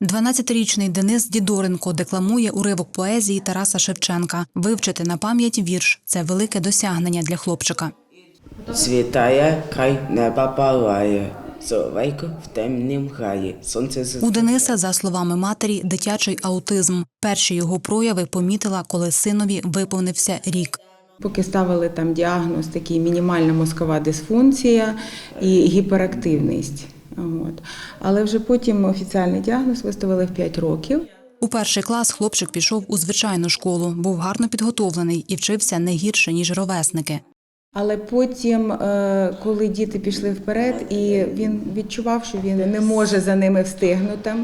12-річний Денис Дідоренко декламує уривок поезії Тараса Шевченка. Вивчити на пам'ять вірш це велике досягнення для хлопчика. Світає, край неба палає, Соловейко в темнім грає, сонце У. Дениса, за словами матері, дитячий аутизм. Перші його прояви помітила, коли синові виповнився рік. Поки ставили там діагноз такий мінімальна мозкова дисфункція і гіперактивність. От. Але вже потім офіціальний діагноз виставили в 5 років. У перший клас хлопчик пішов у звичайну школу, був гарно підготовлений і вчився не гірше ніж ровесники. Але потім, е, коли діти пішли вперед, і він відчував, що він не може за ними встигнути.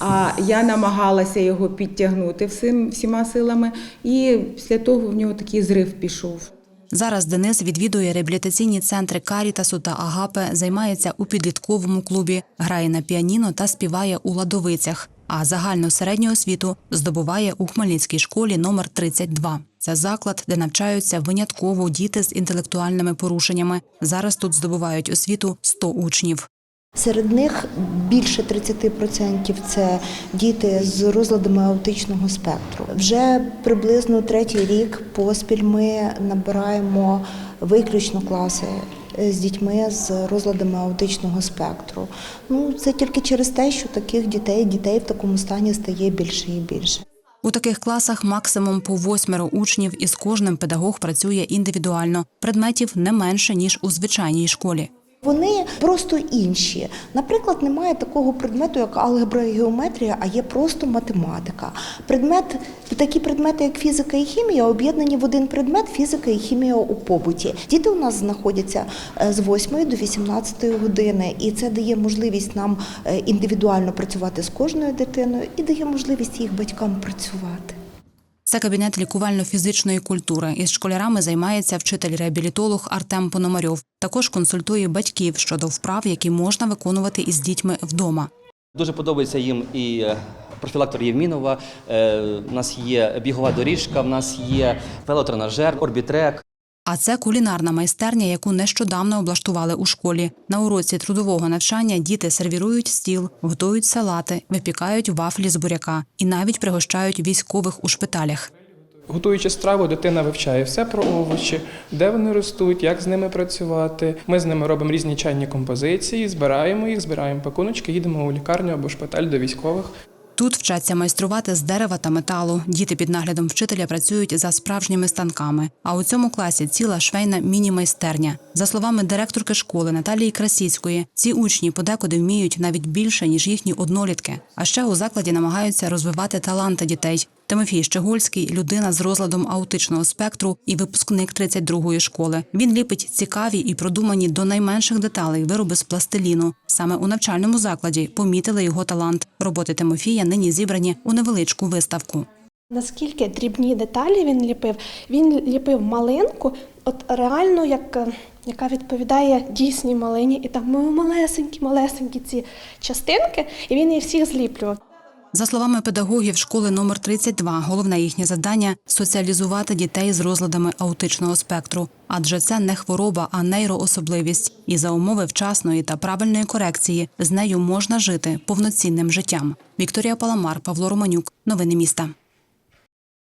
А я намагалася його підтягнути всім, всіма силами, і після того в нього такий зрив пішов. Зараз Денис відвідує реабілітаційні центри Карітасу та Агапе, займається у підлітковому клубі, грає на піаніно та співає у ладовицях. А загальну середню освіту здобуває у Хмельницькій школі номер 32. Це заклад, де навчаються винятково діти з інтелектуальними порушеннями. Зараз тут здобувають освіту 100 учнів. Серед них більше 30% це діти з розладами аутичного спектру. Вже приблизно третій рік поспіль ми набираємо виключно класи з дітьми з розладами аутичного спектру. Ну це тільки через те, що таких дітей, дітей в такому стані стає більше і більше. У таких класах максимум по восьмеро учнів, і з кожним педагог працює індивідуально. Предметів не менше ніж у звичайній школі. Вони просто інші. Наприклад, немає такого предмету, як алгебра і геометрія, а є просто математика. Предмет, такі предмети, як фізика і хімія, об'єднані в один предмет фізика і хімія у побуті. Діти у нас знаходяться е, з 8 до 18 години, і це дає можливість нам е, індивідуально працювати з кожною дитиною і дає можливість їх батькам працювати. Це кабінет лікувально-фізичної культури. Із школярами займається вчитель-реабілітолог Артем Пономарьов. Також консультує батьків щодо вправ, які можна виконувати із дітьми вдома. Дуже подобається їм і е, профілактор Євмінова. е, У нас є бігова доріжка, в нас є велотренажер, орбітрек. А це кулінарна майстерня, яку нещодавно облаштували у школі. На уроці трудового навчання діти сервірують стіл, готують салати, випікають вафлі з буряка і навіть пригощають військових у шпиталях. Готуючи страву, дитина вивчає все про овочі, де вони ростуть, як з ними працювати. Ми з ними робимо різні чайні композиції, збираємо їх, збираємо пакуночки, їдемо у лікарню або шпиталь до військових. Тут вчаться майструвати з дерева та металу. Діти під наглядом вчителя працюють за справжніми станками. А у цьому класі ціла швейна міні-майстерня. За словами директорки школи Наталії Красіцької, ці учні подекуди вміють навіть більше ніж їхні однолітки. А ще у закладі намагаються розвивати таланти дітей. Тимофій Щегольський людина з розладом аутичного спектру і випускник 32-ї школи. Він ліпить цікаві і продумані до найменших деталей вироби з пластиліну. Саме у навчальному закладі помітили його талант. Роботи Тимофія нині зібрані у невеличку виставку. Наскільки дрібні деталі він ліпив? Він ліпив малинку, от реально, як, е, яка відповідає дійсній малині, і там малесенькі, малесенькі ці частинки, і він їх всіх зліплював. За словами педагогів школи номер 32, головне їхнє завдання соціалізувати дітей з розладами аутичного спектру, адже це не хвороба, а нейроособливість. І за умови вчасної та правильної корекції з нею можна жити повноцінним життям. Вікторія Паламар, Павло Романюк, новини міста.